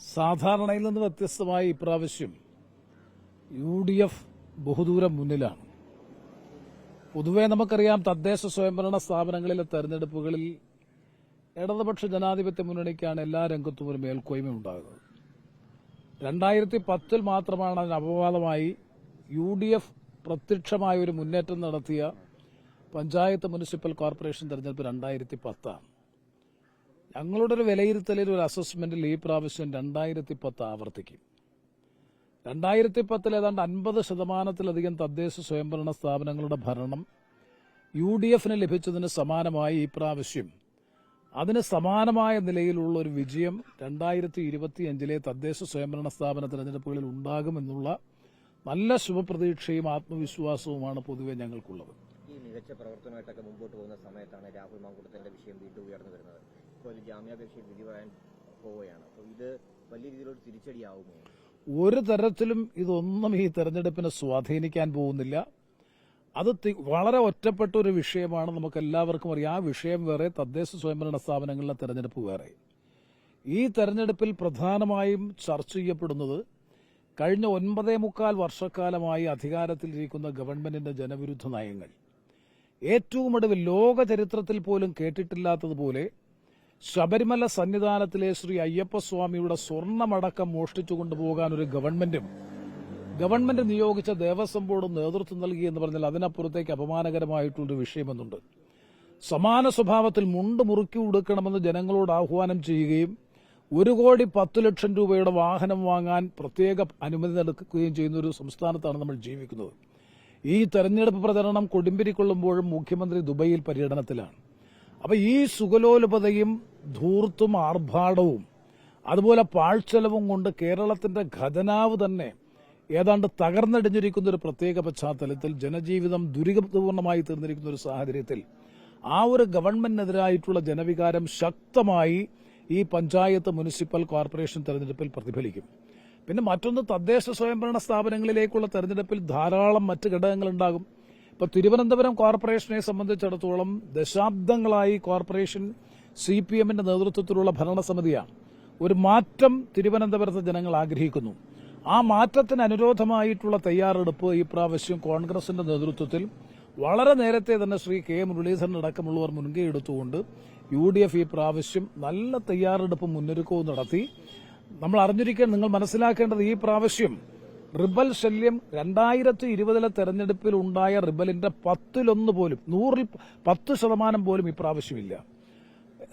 സാധാരണയിൽ നിന്ന് വ്യത്യസ്തമായി ഇപ്രാവശ്യം യു ഡി എഫ് ബഹുദൂരം മുന്നിലാണ്. പൊതുവെ നമുക്കറിയാം തദ്ദേശ സ്വയംഭരണ സ്ഥാപനങ്ങളിലെ തെരഞ്ഞെടുപ്പുകളിൽ ഇടതുപക്ഷ ജനാധിപത്യ മുന്നണിക്കാണ് എല്ലാ രംഗത്തും ഒരു മേൽക്കോയ്മ ഉണ്ടാകുന്നത്. രണ്ടായിരത്തി പത്തിൽ മാത്രമാണ് അതിന് അപവാദമായി യു ഡി എഫ് പ്രത്യക്ഷമായ ഒരു മുന്നേറ്റം നടത്തിയ പഞ്ചായത്ത് മുനിസിപ്പൽ കോർപ്പറേഷൻ തെരഞ്ഞെടുപ്പ് രണ്ടായിരത്തി പത്താണ് ഞങ്ങളുടെ ഒരു വിലയിരുത്തലിൽ ഒരു അസസ്മെന്റിൽ ഈ പ്രാവശ്യം രണ്ടായിരത്തി പത്ത് ആവർത്തിക്കും. രണ്ടായിരത്തി പത്തിൽ ഏതാണ്ട് അൻപത് ശതമാനത്തിലധികം തദ്ദേശ സ്വയംഭരണ സ്ഥാപനങ്ങളുടെ ഭരണം യു ഡി എഫിന് ലഭിച്ചതിന് സമാനമായി ഈ പ്രാവശ്യം. അതിന് സമാനമായ നിലയിലുള്ള ഒരു വിജയം രണ്ടായിരത്തി ഇരുപത്തിയഞ്ചിലെ തദ്ദേശ സ്വയംഭരണ സ്ഥാപന തെരഞ്ഞെടുപ്പുകളിൽ ഉണ്ടാകുമെന്നുള്ള നല്ല ശുഭപ്രതീക്ഷയും ആത്മവിശ്വാസവുമാണ് പൊതുവെ ഞങ്ങൾക്കുള്ളത്. ഈ മികച്ച പ്രവർത്തനമായിട്ടൊക്കെ മുമ്പോട്ട് പോകുന്ന സമയത്താണ് രാഹുൽ മാങ്കൂട്ടത്തിന്റെ വിഷയം വീണ്ടും ഉയർന്നു വരുന്നത്. ഇപ്പോൾ ഒരു ജാമ്യാപേക്ഷയിൽ വിധി പറയാൻ പോവുകയാണ്. അപ്പോൾ ഇത് വലിയ രീതിയിലൊരു തിരിച്ചടിയാവുമോ ഒരു തരത്തിലും ഇതൊന്നും ഈ തെരഞ്ഞെടുപ്പിനെ സ്വാധീനിക്കാൻ പോകുന്നില്ല. അത് വളരെ ഒറ്റപ്പെട്ട ഒരു വിഷയമാണ് നമുക്ക് എല്ലാവർക്കും അറിയാം. ആ വിഷയം വേറെ തദ്ദേശ സ്വയംഭരണ സ്ഥാപനങ്ങളിലെ തെരഞ്ഞെടുപ്പ് വേറെ. ഈ തെരഞ്ഞെടുപ്പിൽ പ്രധാനമായും ചർച്ച ചെയ്യപ്പെടുന്നത് കഴിഞ്ഞ ഒൻപതേ മുക്കാൽ വർഷക്കാലമായി അധികാരത്തിലിരിക്കുന്ന ഗവൺമെന്റിന്റെ ജനവിരുദ്ധ നയങ്ങൾ. ഏറ്റവും ഒടുവിൽ ലോക ചരിത്രത്തിൽ പോലും കേട്ടിട്ടില്ലാത്തതുപോലെ ശബരിമല സന്നിധാനത്തിലെ ശ്രീ അയ്യപ്പസ്വാമിയുടെ സ്വർണമടക്കം മോഷ്ടിച്ചു കൊണ്ടുപോകാൻ ഒരു ഗവൺമെന്റും ഗവൺമെന്റ് നിയോഗിച്ച ദേവസ്വം ബോർഡ് നേതൃത്വം നൽകി എന്ന് പറഞ്ഞാൽ അതിനപ്പുറത്തേക്ക് അപമാനകരമായിട്ടുള്ളൊരു വിഷയമെന്നുണ്ട്. സമാന സ്വഭാവത്തിൽ മുണ്ട് മുറുക്കി ഉടുക്കണമെന്ന് ജനങ്ങളോട് ആഹ്വാനം ചെയ്യുകയും ഒരു കോടി പത്ത് ലക്ഷം രൂപയുടെ വാഹനം വാങ്ങാൻ പ്രത്യേക അനുമതി നൽകുകയും ചെയ്യുന്ന ഒരു സംസ്ഥാനത്താണ് നമ്മൾ ജീവിക്കുന്നത്. ഈ തെരഞ്ഞെടുപ്പ് പ്രചരണം കൊടുമ്പിരിക്കൊള്ളുമ്പോഴും മുഖ്യമന്ത്രി ദുബൈയിൽ പര്യടനത്തിലാണ്. അപ്പൊ ഈ സുഖലോലുപതയും ധൂർത്തും ആർഭാടവും അതുപോലെ പാഴ്ചെലവും കൊണ്ട് കേരളത്തിന്റെ ഖജനാവ് തന്നെ ഏതാണ്ട് തകർന്നടിഞ്ഞിരിക്കുന്ന ഒരു പ്രത്യേക പശ്ചാത്തലത്തിൽ ജനജീവിതം ദുരിതപൂർണമായി തീർന്നിരിക്കുന്ന ഒരു സാഹചര്യത്തിൽ ആ ഒരു ഗവൺമെന്റിനെതിരായിട്ടുള്ള ജനവികാരം ശക്തമായി ഈ പഞ്ചായത്ത് മുനിസിപ്പൽ കോർപ്പറേഷൻ തെരഞ്ഞെടുപ്പിൽ പ്രതിഫലിക്കും. പിന്നെ മറ്റൊന്ന് തദ്ദേശ സ്വയംഭരണ സ്ഥാപനങ്ങളിലേക്കുള്ള തെരഞ്ഞെടുപ്പിൽ ധാരാളം മറ്റ് ഘടകങ്ങളുണ്ടാകും. ഇപ്പൊ തിരുവനന്തപുരം കോർപ്പറേഷനെ സംബന്ധിച്ചിടത്തോളം ദശാബ്ദങ്ങളായി കോർപ്പറേഷൻ സി പി എമ്മിന്റെ നേതൃത്വത്തിലുള്ള ഭരണസമിതിയാണ്. ഒരു മാറ്റം തിരുവനന്തപുരത്തെ ജനങ്ങൾ ആഗ്രഹിക്കുന്നു. ആ മാറ്റത്തിന് അനുരോധമായിട്ടുള്ള തയ്യാറെടുപ്പ് ഈ പ്രാവശ്യം കോൺഗ്രസിന്റെ നേതൃത്വത്തിൽ വളരെ നേരത്തെ തന്നെ ശ്രീ കെ മുരളീധരൻ അടക്കമുള്ളവർ മുൻകൈ എടുത്തുകൊണ്ട് യു ഡി എഫ് ഈ പ്രാവശ്യം നല്ല തയ്യാറെടുപ്പ് മുന്നൊരുക്കവും നടത്തി. നമ്മൾ അറിഞ്ഞിരിക്കാൻ നിങ്ങൾ മനസ്സിലാക്കേണ്ടത് ഈ പ്രാവശ്യം റിബൽ ശല്യം രണ്ടായിരത്തി ഇരുപതിലെ തെരഞ്ഞെടുപ്പിൽ ഉണ്ടായ റിബലിന്റെ പത്തിലൊന്ന് പോലും നൂറിൽ പത്ത് ശതമാനം പോലും ഇപ്രാവശ്യമില്ല.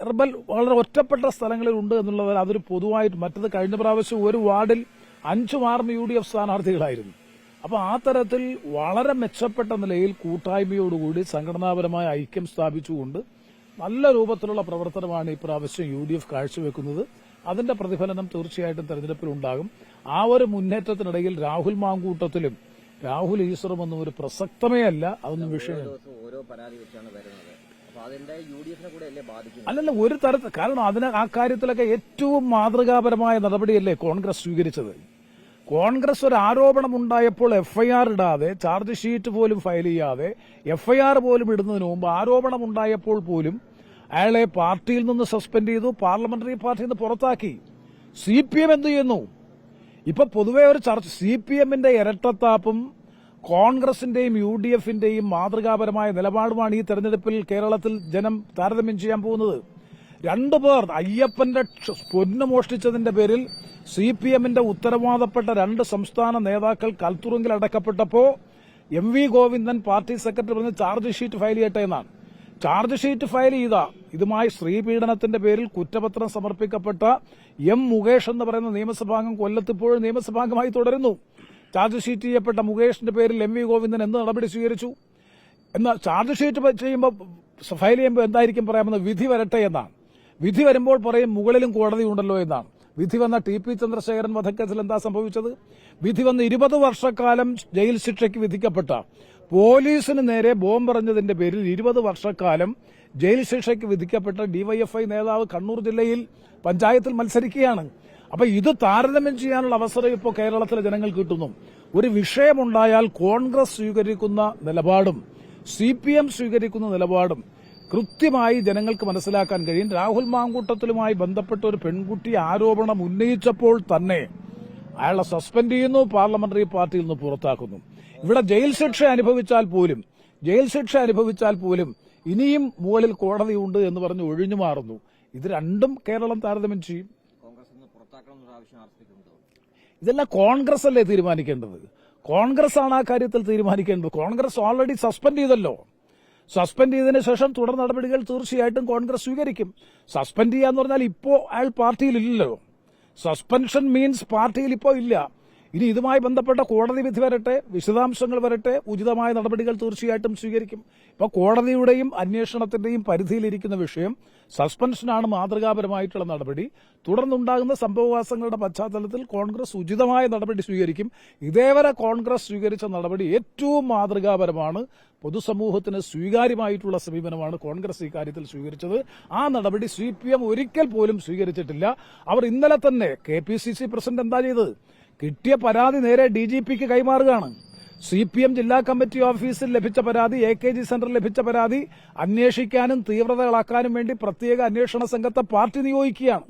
റിബൽ വളരെ ഒറ്റപ്പെട്ട സ്ഥലങ്ങളിൽ ഉണ്ട് എന്നുള്ളത് അതൊരു പൊതുവായിട്ട് മറ്റത് കഴിഞ്ഞ പ്രാവശ്യം ഒരു വാർഡിൽ അഞ്ചു മാറുന്ന യു ഡി എഫ് സ്ഥാനാർത്ഥികളായിരുന്നു. അപ്പോൾ ആ തരത്തിൽ വളരെ മെച്ചപ്പെട്ട നിലയിൽ കൂട്ടായ്മയോടുകൂടി സംഘടനാപരമായ ഐക്യം സ്ഥാപിച്ചുകൊണ്ട് നല്ല രൂപത്തിലുള്ള പ്രവർത്തനമാണ് ഇപ്രാവശ്യം പ്രാവശ്യം യു ഡി എഫ് കാഴ്ചവെക്കുന്നത്. അതിന്റെ പ്രതിഫലനം തീർച്ചയായിട്ടും തെരഞ്ഞെടുപ്പിൽ ഉണ്ടാകും. ആ ഒരു മുന്നേറ്റത്തിനിടയിൽ രാഹുൽ മാങ്കൂട്ടത്തിലും രാഹുൽ ഈശ്വറും ഒന്നും ഒരു പ്രസക്തമേ അല്ല. അതൊന്നും വിഷയം ഓരോ പരാതി വെച്ചാണ് വരുന്നത്. അല്ലല്ല ഒരു തരത്തിൽ കാരണം അതിന് ആ കാര്യത്തിലൊക്കെ ഏറ്റവും മാതൃകാപരമായ നടപടിയല്ലേ കോൺഗ്രസ് സ്വീകരിച്ചത്? കോൺഗ്രസ് ഒരു ആരോപണം ഉണ്ടായപ്പോൾ എഫ്ഐആർ ഇടാതെ ചാർജ് ഷീറ്റ് പോലും ഫയൽ ചെയ്യാതെ എഫ്ഐആർ പോലും ഇടുന്നതിന് മുമ്പ് ആരോപണം ഉണ്ടായപ്പോൾ പോലും അയാളെ പാർട്ടിയിൽ നിന്ന് സസ്പെൻഡ് ചെയ്തു പാർലമെന്ററി പാർട്ടിയിൽ നിന്ന് പുറത്താക്കി. സി പി എം എന്ത് ചെയ്യുന്നു? ഇപ്പൊ പൊതുവെ ഒരു ചർച്ച സി പി എമ്മിന്റെ ഇരട്ടത്താപ്പും കോൺഗ്രസിന്റെയും യു ഡി എഫിന്റെയും മാതൃകാപരമായ നിലപാടുമാണ് ഈ തെരഞ്ഞെടുപ്പിൽ കേരളത്തിൽ ജനം താരതമ്യം ചെയ്യാൻ പോകുന്നത്. രണ്ടു പേർ അയ്യപ്പന്റെ പൊന്ന് മോഷ്ടിച്ചതിന്റെ പേരിൽ സി പി എമ്മിന്റെ ഉത്തരവാദപ്പെട്ട രണ്ട് സംസ്ഥാന നേതാക്കൾ കൽത്തുറുങ്കിൽ അടക്കപ്പെട്ടപ്പോ M V Govindan party secretary പറഞ്ഞ് ചാർജ് ഷീറ്റ് ഫയൽ ചെയ്യട്ടെ എന്നാണ്. ചാർജ് ഷീറ്റ് ഫയൽ ചെയ്ത. ഇതുമായി സ്ത്രീപീഡനത്തിന്റെ പേരിൽ കുറ്റപത്രം സമർപ്പിക്കപ്പെട്ട എം മുകേഷ് എന്ന് പറയുന്ന നിയമസഭാംഗം കൊല്ലത്തിപ്പോഴും നിയമസഭാംഗമായി തുടരുന്നു. ചാർജ് ഷീറ്റ് ചെയ്യപ്പെട്ട മുകേഷിന്റെ പേരിൽ എം വി ഗോവിന്ദൻ എന്ത് നടപടി സ്വീകരിച്ചു? എന്നാൽ ചാർജ് ഷീറ്റ് ചെയ്യുമ്പോൾ ഫയൽ ചെയ്യുമ്പോൾ എന്തായിരിക്കും പറയാമെന്ന് വിധി വരട്ടെ എന്നാണ്. വിധി വരുമ്പോൾ പറയും മുകളിലും കോടതി ഉണ്ടല്ലോ എന്നാണ്. വിധി വന്ന ടി പി ചന്ദ്രശേഖരൻ വധക്കേസിൽ എന്താ സംഭവിച്ചത്? വിധി വന്ന് ഇരുപത് വർഷക്കാലം ജയിൽ ശിക്ഷയ്ക്ക് വിധിക്കപ്പെട്ട പോലീസിന് നേരെ ബോംബെറിഞ്ഞതിന്റെ പേരിൽ ഇരുപത് വർഷക്കാലം ജയിൽ ശിക്ഷയ്ക്ക് വിധിക്കപ്പെട്ട ഡിവൈഎഫ്ഐ നേതാവ് കണ്ണൂർ ജില്ലയിൽ പഞ്ചായത്തിൽ മത്സരിക്കുകയാണ്. അപ്പൊ ഇത് താരതമ്യം ചെയ്യാനുള്ള അവസരം ഇപ്പോൾ കേരളത്തിലെ ജനങ്ങൾ കിട്ടുന്നു. ഒരു വിഷയമുണ്ടായാൽ കോൺഗ്രസ് സ്വീകരിക്കുന്ന നിലപാടും സി പി എം സ്വീകരിക്കുന്ന നിലപാടും കൃത്യമായി ജനങ്ങൾക്ക് മനസ്സിലാക്കാൻ കഴിയും. രാഹുൽ മാങ്കൂട്ടത്തിലുമായി ബന്ധപ്പെട്ട ഒരു പെൺകുട്ടി ആരോപണം ഉന്നയിച്ചപ്പോൾ തന്നെ അയാളെ സസ്പെൻഡ് ചെയ്യുന്നു പാർലമെന്ററി പാർട്ടിയിൽ നിന്ന് പുറത്താക്കുന്നു. ഇവിടെ ജയിൽ ശിക്ഷ അനുഭവിച്ചാൽ പോലും ജയിൽ ശിക്ഷ അനുഭവിച്ചാൽ പോലും ഇനിയും മുകളിൽ കോടതിയുണ്ട് എന്ന് പറഞ്ഞ് ഒഴിഞ്ഞു മാറുന്നു. ഇത് രണ്ടും കേരളം താരതമ്യം ചെയ്യും. ഇതെല്ലാം കോൺഗ്രസ് അല്ലേ തീരുമാനിക്കേണ്ടത്? കോൺഗ്രസ് ആണ് ആ കാര്യത്തിൽ തീരുമാനിക്കേണ്ടത്. കോൺഗ്രസ് ഓൾറെഡി സസ്പെൻഡ് ചെയ്തല്ലോ. സസ്പെൻഡ് ചെയ്തതിനു ശേഷം തുടർ നടപടികൾ തീർച്ചയായിട്ടും കോൺഗ്രസ് സ്വീകരിക്കും. സസ്പെൻഡ് ചെയ്യാന്ന് പറഞ്ഞാൽ ഇപ്പോ അയാൾ പാർട്ടിയിലില്ലല്ലോ. സസ്പെൻഷൻ മീൻസ് പാർട്ടിയിൽ ഇപ്പോ ഇല്ല. ഇനി ഇതുമായി ബന്ധപ്പെട്ട കോടതി വിധി വരട്ടെ വിശദാംശങ്ങൾ വരട്ടെ ഉചിതമായ നടപടികൾ തീർച്ചയായിട്ടും സ്വീകരിക്കും. ഇപ്പൊ കോടതിയുടെയും അന്വേഷണത്തിന്റെയും പരിധിയിലിരിക്കുന്ന വിഷയം സസ്പെൻഷനാണ് മാതൃകാപരമായിട്ടുള്ള നടപടി. തുടർന്നുണ്ടാകുന്ന സംഭവവാസങ്ങളുടെ പശ്ചാത്തലത്തിൽ കോൺഗ്രസ് ഉചിതമായ നടപടി സ്വീകരിക്കും. ഇതേവരെ കോൺഗ്രസ് സ്വീകരിച്ച നടപടി ഏറ്റവും മാതൃകാപരമാണ്. പൊതുസമൂഹത്തിന് സ്വീകാര്യമായിട്ടുള്ള സമീപനമാണ് കോൺഗ്രസ് ഇക്കാര്യത്തിൽ സ്വീകരിച്ചത്. ആ നടപടി സി ഒരിക്കൽ പോലും സ്വീകരിച്ചിട്ടില്ല. അവർ ഇന്നലെ തന്നെ കെ പ്രസിഡന്റ് എന്താ ചെയ്തത്? കിട്ടിയ പരാതി നേരെ ഡി ജി പിക്ക് കൈമാറുകയാണ്. സി പി എം ജില്ലാ കമ്മിറ്റി ഓഫീസിൽ ലഭിച്ച പരാതി എ കെ ജി സെന്ററിൽ ലഭിച്ച പരാതി അന്വേഷിക്കാനും തീവ്രതകളാക്കാനും വേണ്ടി പ്രത്യേക അന്വേഷണ സംഘത്തെ പാർട്ടി നിയോഗിക്കുകയാണ്.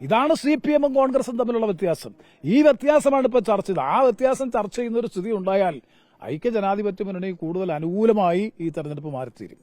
ഇതാണ് സി പി എമ്മും കോൺഗ്രസും തമ്മിലുള്ള വ്യത്യാസം. ഈ വ്യത്യാസമാണ് ഇപ്പോൾ ചർച്ച ചെയ്തത്. ആ വ്യത്യാസം ചർച്ച ചെയ്യുന്ന ഒരു സ്ഥിതി ഉണ്ടായാൽ ഐക്യ ജനാധിപത്യ മുന്നണി കൂടുതൽ അനുകൂലമായി ഈ തെരഞ്ഞെടുപ്പ് മാറിത്തീരും.